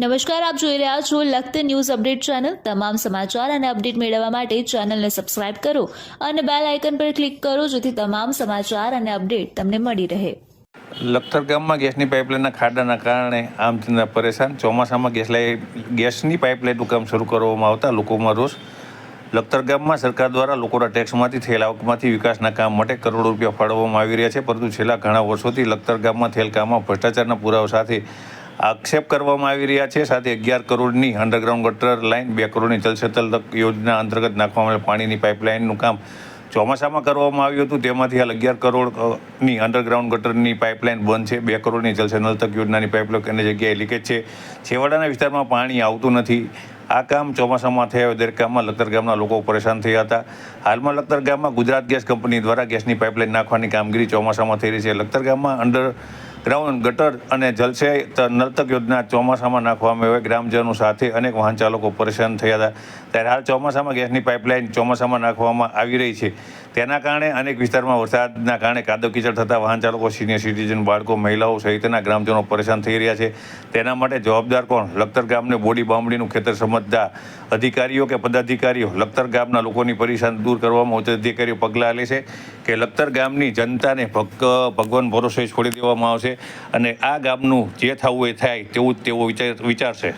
નમસ્કાર, આપ જોઈ રહ્યા છો લખત ન્યૂઝ અપડેટ ચેનલ. તમામ સમાચાર અને અપડેટ મેળવવા માટે ચેનલને સબસ્ક્રાઇબ કરો અને બેલ આઇકન પર ક્લિક કરો જેથી તમામ સમાચાર અને અપડેટ તમને મળી રહે. લખતર ગામમાં ગેસની પાઇપલાઇનના ખાડાના કારણે આમ જનતા પરેશાન. ચોમાસામાં ગેસ ગેસની પાઇપલાઇનનું કામ શરૂ કરવામાં આવતા લોકોમાં રોષ. લખતર ગામમાં સરકાર દ્વારા લોકોના ટેક્સમાંથી થયેલ આવકમાંથી વિકાસના કામ માટે કરોડો રૂપિયા ફાળવવામાં આવી રહ્યા છે. પરંતુ છેલ્લા ઘણા વર્ષોથી લખતર ગામમાં થયેલ કામમાં ભ્રષ્ટાચારના પુરાવા સાથે આક્ષેપ કરવામાં આવી રહ્યા છે. સાથે અગિયાર કરોડની અંડરગ્રાઉન્ડ ગટર લાઇન બે કરોડની જલસેતલ યોજના અંતર્ગત નાખવામાં આવેલ પાણીની પાઇપલાઇનનું કામ ચોમાસામાં કરવામાં આવ્યું હતું. તેમાંથી હાલ અગિયાર કરોડની અંડરગ્રાઉન્ડ ગટરની પાઇપલાઇન બંધ છે. બે કરોડની જલસેનલ તક યોજનાની પાઇપલાઇનની જગ્યાએ લીકેજ છે. છેવાડાના વિસ્તારમાં પાણી આવતું નથી. આ કામ ચોમાસામાં થયા દરેક કામમાં લખતર ગામના લોકો પરેશાન થયા હતા. હાલમાં લખતર ગામમાં ગુજરાત ગેસ કંપની દ્વારા ગેસની પાઇપલાઇન નાખવાની કામગીરી ચોમાસામાં થઈ રહી છે. લખતર ગામમાં અંડર ગ્રાઉન્ડ ગટર અને જલસે નર્તક યોજના ચોમાસામાં નાખવામાં આવે. ગ્રામજનો સાથે અનેક વાહન ચાલકો પરેશાન થયા હતા. ત્યારે હાલ ચોમાસામાં ગેસની પાઇપલાઇન ચોમાસામાં નાખવામાં આવી રહી છે. તેના કારણે અનેક વિસ્તારમાં વરસાદના કારણે કાદવ કીચડ થતાં વાહન ચાલકો, સિનિયર સિટીઝન, બાળકો, મહિલાઓ સહિતના ગ્રામજનો પરેશાન થઈ રહ્યા છે. તેના માટે જવાબદાર કોણ? લખતર ગામને બોડી બામડીનું ખેતર સમજતા અધિકારીઓ કે પદાધિકારીઓ? લખતર ગામના લોકોની પરેશાન દૂર કરવામાં ઉચ્ચ અધિકારીઓ પગલાં લે છે કે લખતર ગામની જનતાને ભગ ભગવાન ભરોસે છોડી દેવામાં આવશે. અને આ ગામનું જે થવું એ થાય તેવું તેઓ વિચાર વિચારશે.